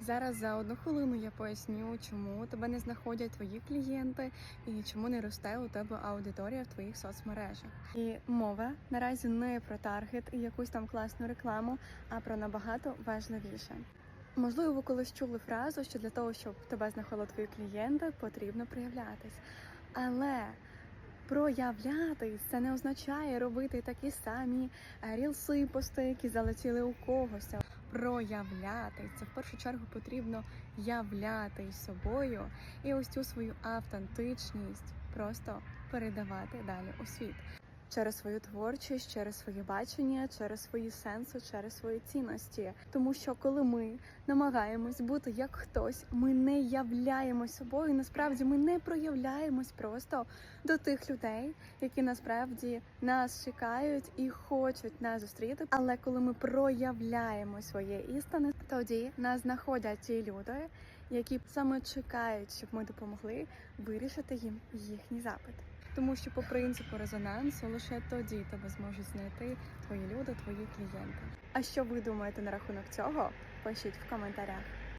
Зараз за одну хвилину я поясню, чому тебе не знаходять твої клієнти і чому не росте у тебе аудиторія в твоїх соцмережах. І мова наразі не про таргет і якусь там класну рекламу, а про набагато важливіше. Можливо, ви колись чули фразу, що для того, щоб тебе знаходили твої клієнти, потрібно проявлятись. Але проявлятись це не означає робити такі самі е, рілси, пости, які залетіли у когось. Проявлятись це в першу чергу потрібно являти собою і ось цю свою автентичність просто передавати далі у світ через свою творчість, через своє бачення, через свої сенси, через свої цінності. Тому що коли ми намагаємось бути як хтось, ми не являємось собою. Насправді ми не проявляємось просто до тих людей, які насправді нас чекають і хочуть нас зустріти. Але коли ми проявляємо своє істини, тоді нас знаходять ті люди, які саме чекають, щоб ми допомогли вирішити їм їхній запит. Тому що по принципу резонансу лише тоді тебе зможуть знайти твої люди, твої клієнти. А що ви думаєте на рахунок цього? Пишіть в коментарях.